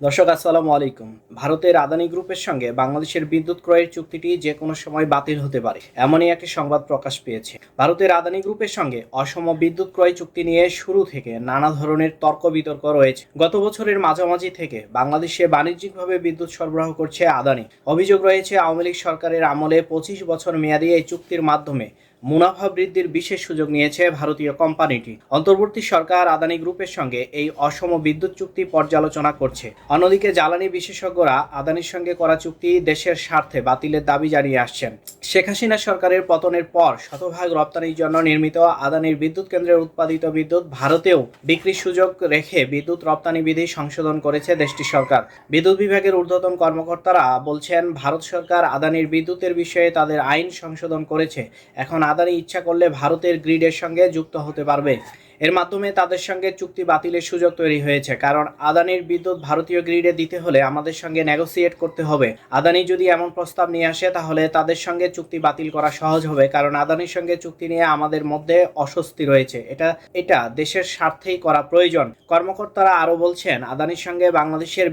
দর্শক, আসসালামু আলাইকুম। ভারতের আদানি গ্রুপের সঙ্গে বাংলাদেশের বিদ্যুৎ ক্রয়ের চুক্তিটি যে কোনো সময় বাতিল হতে পারে, এমনই একটি সংবাদ প্রকাশ পেয়েছে। ভারতের আদানি গ্রুপের সঙ্গে অসম বিদ্যুৎ ক্রয় চুক্তি নিয়ে শুরু থেকে নানা ধরনের তর্ক বিতর্ক রয়েছে। গত বছরের মাঝামাঝি থেকে বাংলাদেশে বাণিজ্যিকভাবে বিদ্যুৎ সরবরাহ করছে আদানি। অভিযোগ রয়েছে, আওয়ামী লীগ সরকারের আমলে পঁচিশ বছর মেয়াদী এই চুক্তির মাধ্যমে মুনাফা বৃদ্ধির বিশেষ সুযোগ নিয়েছে ভারতীয় কোম্পানিটি। অন্তর্বর্তী সরকার আদানি গ্রুপের সঙ্গে এই অসম বিদ্যুৎ চুক্তি পর্যালোচনা করছে। অন্যদিকে জ্বালানি বিশেষজ্ঞরা আদানির সঙ্গে করা চুক্তি দেশের স্বার্থে বাতিলের দাবি জানিয়ে আসছেন। শেখ হাসিনা সরকারের পতনের পর শতভাগ রপ্তানির জন্য নির্মিত আদানির বিদ্যুৎ কেন্দ্রের উৎপাদিত বিদ্যুৎ ভারতেও বিক্রির সুযোগ রেখে বিদ্যুৎ রপ্তানি বিধি সংশোধন করেছে দেশটি সরকার। বিদ্যুৎ বিভাগের ঊর্ধ্বতন কর্মকর্তারা বলছেন, ভারত সরকার আদানির বিদ্যুতের বিষয়ে তাদের আইন সংশোধন করেছে। এখন আদানি ইচ্ছা করলে ভারতের গ্রিডের সঙ্গে যুক্ত হতে পারবে। এর মাধ্যমে তাদের সঙ্গে চুক্তি বাতিলের সুযোগ তৈরি হয়েছে, কারণ আদানির বিদ্যুৎ ভারতীয় গ্রিডে দিতে হলে আমাদের সঙ্গে নেগোসিয়েট করতে হবে। আদানি যদি এমন প্রস্তাব নিয়ে আসে, তাহলে তাদের সঙ্গে চুক্তি বাতিল করা সহজ হবে, কারণ আদানির সঙ্গে চুক্তি নিয়ে আমাদের মধ্যে অস্বস্তি রয়েছে। এটা এটা দেশের স্বার্থেই করা প্রয়োজন। কর্মকর্তারা আরও বলছেন, আদানির সঙ্গে বাংলাদেশের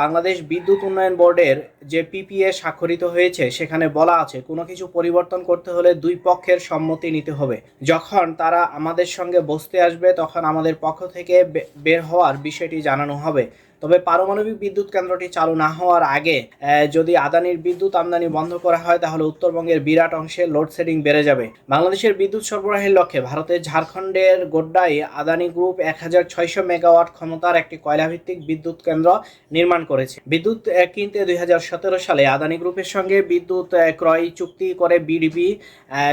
বাংলাদেশ বিদ্যুৎ উন্নয়ন বোর্ডের যে পিপিএ স্বাক্ষরিত হয়েছে, সেখানে বলা আছে, কোনো কিছু পরিবর্তন করতে হলে দুই পক্ষের সম্মতি নিতে হবে। যখন তারা আমাদের সঙ্গে বসতে আসবে তখন আমাদের পক্ষ থেকে বের হওয়ার বিষয়টি জানানো হবে। তবে পারমাণবিক বিদ্যুৎ কেন্দ্রটি চালু না হওয়ার আগে যদি আদানির বিদ্যুৎ আমদানি বন্ধ করা হয়, তাহলে উত্তরবঙ্গের বিরাট অংশে লোডশেডিং বেড়ে যাবে। বাংলাদেশের বিদ্যুৎ সরবরাহের লক্ষ্যে ভারতের ঝাড়খণ্ডের গোড্ডায় আদানি গ্রুপ এক হাজার ছয়শো মেগাওয়াট ক্ষমতার একটি কয়লাভিত্তিক বিদ্যুৎ কেন্দ্র নির্মাণ করেছে। বিদ্যুৎ কিনতে দুই হাজার সতেরো সালে আদানি গ্রুপের সঙ্গে বিদ্যুৎ ক্রয় চুক্তি করে বিডিবি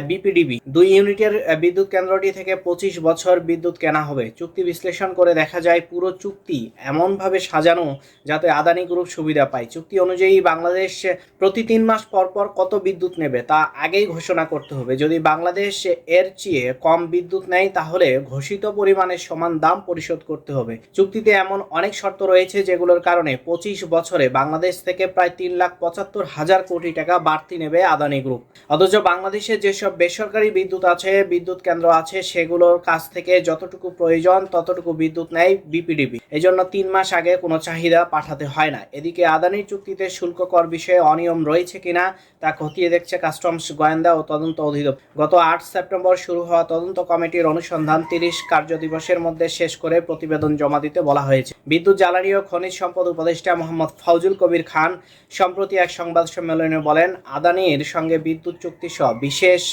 বিপিডিবি। দুই ইউনিটের বিদ্যুৎ কেন্দ্রটি থেকে পঁচিশ বছর বিদ্যুৎ কেনা হবে। চুক্তি বিশ্লেষণ করে দেখা যায়, পুরো চুক্তি এমনভাবে সাজানো যাতে আদানি গ্রুপ সুবিধা পায়। চুক্তি অনুযায়ী বাংলাদেশ প্রতি তিন মাস পর পর কত বিদ্যুৎ নেবে তা আগেই ঘোষণা করতে হবে। যদি বাংলাদেশ এর চেয়ে কম বিদ্যুৎ নেয় তাহলে ঘোষিত পরিমাণের সমান দাম পরিশোধ করতে হবে। চুক্তিতে এমন অনেক শর্ত রয়েছে যেগুলোর কারণে পঁচিশ বছরে বাংলাদেশ থেকে প্রায় তিন লাখ পঁচাত্তর হাজার কোটি টাকা বাড়তি নেবে আদানি গ্রুপ অথচ বাংলাদেশে যেসব বেসরকারি বিদ্যুৎ আছে, বিদ্যুৎ কেন্দ্র আছে, সেগুলোর কাছ থেকে যতটুকু প্রয়োজন ততটুকু বিদ্যুৎ নেয় বিপিডিবি। এই জন্য তিন মাস আগে কোনো চাহিদা পাঠাতে হয় না। এদিকে আদানির চুক্তিতে শুল্ক কর বিষয়ে অনিয়ম রয়েছে কিনা তা খতিয়ে দেখছে কাস্টমস গোয়েন্দা ও তদন্ত অধিদপ্তর। গত আট সেপ্টেম্বর শুরু হওয়া তদন্ত কমিটির অনুসন্ধান তিরিশ কার্য দিবসের মধ্যে শেষ করে প্রতিবেদন জমা দিতে বলা হয়েছে। বিদ্যুৎ, জ্বালানি ও খনিজ সম্পদ উপদেষ্টা মোহাম্মদ ফাউজুল কবির খান সম্প্রতি এক সংবাদ সম্মেলনে বলেন, আদানির সঙ্গে বিদ্যুৎ চুক্তি সহ বিশেষ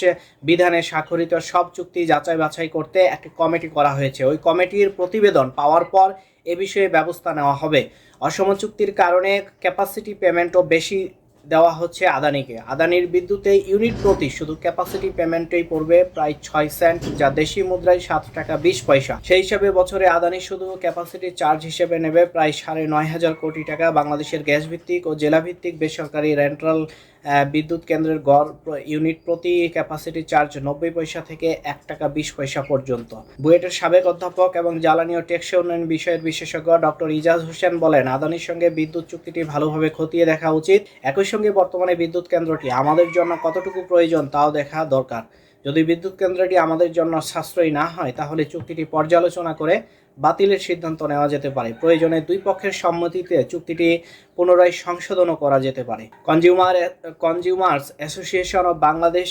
বিধানে স্বাক্ষরিত সব চুক্তি যাচাই বাছাই করতে একটি কমিটি করা হয়েছে। ওই কমিটির প্রতিবেদন পাওয়ার পর এ বিষয়ে ব্যবস্থা নেওয়া হবে। অসম চুক্তির কারণে ক্যাপাসিটি পেমেন্টও বেশি দেওয়া হচ্ছে আদানিকে। আদানির বিদ্যুতে ইউনিট প্রতি শুধু ক্যাপাসিটি পেমেন্টই পড়বে প্রায় ছয় সেন্ট যা দেশি মুদ্রায় সাত টাকা বিশ পয়সা। সেই হিসাবে বছরে আদানি শুধু ক্যাপাসিটি চার্জ হিসেবে নেবে প্রায় সাড়ে নয় হাজার কোটি টাকা। বাংলাদেশের গ্যাস ভিত্তিক ও জেলা ভিত্তিক বেসরকারি রেন্টাল বিদ্যুৎ কেন্দ্রের গড় ইউনিট প্রতি ক্যাপাসিটি চার্জ নব্বই পয়সা থেকে এক টাকা বিশ পয়সা পর্যন্ত। বুয়েটের সাবেক অধ্যাপক এবং জ্বালানি ও টেকসই উন্নয়ন বিষয়ের বিশেষজ্ঞ ডক্টর ইজাজ হোসেন বলেন, আদানির সঙ্গে বিদ্যুৎ চুক্তিটি ভালোভাবে খতিয়ে দেখা উচিত। একই সঙ্গে বর্তমানে বিদ্যুৎ কেন্দ্রটি আমাদের জন্য কতটুকু প্রয়োজন তাও দেখা দরকার। যদি বিদ্যুৎ কেন্দ্রটি আমাদের জন্য সাশ্রয়ী না হয়, তাহলে চুক্তিটি পর্যালোচনা করে বাতিলের সিদ্ধান্ত নেওয়া যেতে পারে। প্রয়োজনে দুই পক্ষের সম্মতিতে চুক্তিটি পুনরায় সংশোধনও করা যেতে পারে। Consumer consumers association of Bangladesh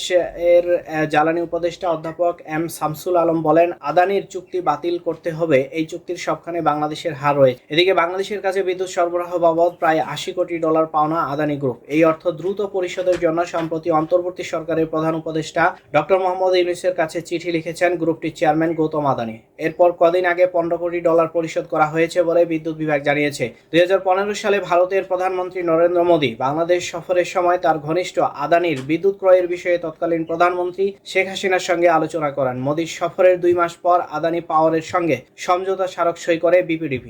এর জ্বালানি উপদেষ্টা অধ্যাপক এম শামসুল আলম বলেন, আদানির চুক্তি বাতিল করতে হবে। এই চুক্তির সবখানে বাংলাদেশের হার রয়েছে। এদিকে বাংলাদেশের কাছে বিদ্যুৎ সরবরাহ বাবদ প্রায় আশি কোটি ডলার পাওনা আদানি গ্রুপ। এই অর্থ দ্রুত পরিশোধের জন্য সম্প্রতি অন্তর্বর্তী সরকারের প্রধান উপদেষ্টা ডক্টর মোহাম্মদ ইউনুসের কাছে চিঠি লিখেছেন গ্রুপটির চেয়ারম্যান গৌতম আদানি। এরপর কদিন আগে পনেরো কোটি ডলার পরিশোধ করা হয়েছে বলে বিদ্যুৎ বিভাগ জানিয়েছে। দুই হাজার পনেরো সালে ভারতের প্রধানমন্ত্রী নরেন্দ্র মোদী বাংলাদেশ সফরের সময় তার ঘনিষ্ঠ আদানির বিদ্যুৎ ক্রয়ের বিষয়ে তৎকালীন প্রধানমন্ত্রী শেখ হাসিনার সঙ্গে আলোচনা করেন। মোদীর সফরের দুই মাস পর আদানি পাওয়ারের সঙ্গে সমঝোতা স্মারক সই করে বিপিডিপি